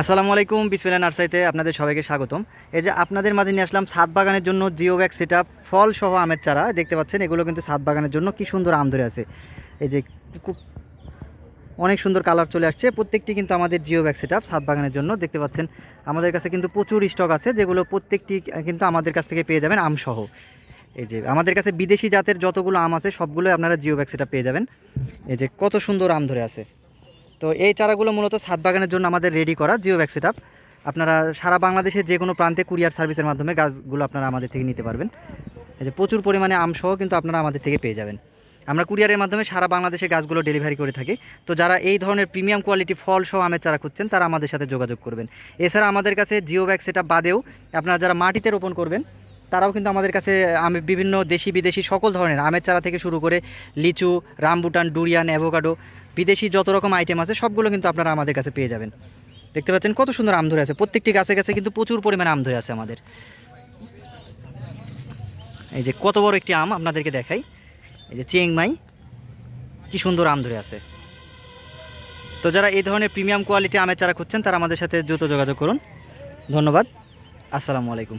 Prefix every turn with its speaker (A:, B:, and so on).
A: আসসালামু আলাইকুম বিসমিল্লা নার্সারিতে আপনাদের সবাইকে স্বাগতম। এই যে আপনাদের মাঝে নিয়ে আসলাম ছাদ বাগানের জন্য জিও ব্যাগ সেট ফল সহ আমের চারা। দেখতে পাচ্ছেন, এগুলো কিন্তু ছাদ বাগানের জন্য কি সুন্দর আম ধরে আছে। এই যে খুব অনেক সুন্দর কালার চলে আসছে। প্রত্যেকটি কিন্তু আমাদের জিও ব্যাগ সেট ছাদ বাগানের জন্য। দেখতে পাচ্ছেন, আমাদের কাছে কিন্তু প্রচুর স্টক আছে, যেগুলো প্রত্যেকটি কিন্তু আমাদের কাছ থেকে পেয়ে যাবেন আম সহ এই যে আমাদের কাছে বিদেশি জাতের যতগুলো আম আছে, সবগুলোই আপনারা জিও ব্যাগ সেট পেয়ে যাবেন। এই যে কত সুন্দর আম ধরে আছে। তো এই চারাগুলো মূলত ছাদ বাগানের জন্য আমাদের রেডি করা জিও ব্যাগ সেট আপনারা সারা বাংলাদেশের যে কোনো প্রান্তে কুরিয়ার সার্ভিসের মাধ্যমে গাছগুলো আপনারা আমাদের থেকে নিতে পারবেন। এই যে প্রচুর পরিমাণে আমসহ কিন্তু আপনারা আমাদের থেকে পেয়ে যাবেন। আমরা কুরিয়ারের মাধ্যমে সারা বাংলাদেশে গাছগুলো ডেলিভারি করে থাকি। তো যারা এই ধরনের প্রিমিয়াম কোয়ালিটি ফল সহ আমের চারা খুঁজছেন, তারা আমাদের সাথে যোগাযোগ করবেন। এছাড়া আমাদের কাছে জিও ব্যাগ সেটা বাদেও আপনারা যারা মাটিতে রোপণ করবেন, তারাও কিন্তু আমাদের কাছে আমি, বিভিন্ন দেশি বিদেশি সকল ধরনের আমের চারা থেকে শুরু করে লিচু, রামবুটান, ডুরিয়ান, অ্যাভোকাডো বিদেশি যত রকম আইটেম আছে, সবগুলো কিন্তু আপনারা আমাদের কাছে পেয়ে যাবেন। দেখতে পাচ্ছেন কত সুন্দর আম ধরে আছে। প্রত্যেকটি গাছে গাছে কিন্তু প্রচুর পরিমাণে আম ধরে আছে আমাদের। এই যে কত বড় একটি আম আপনাদেরকে দেখাই। এই যে চিংমাই কি সুন্দর আম ধরে আছে। তো যারা এই ধরনের প্রিমিয়াম কোয়ালিটি আমের চারা খুঁজছেন, তারা আমাদের সাথে দ্রুত যোগাযোগ করুন। ধন্যবাদ। আসসালামু আলাইকুম।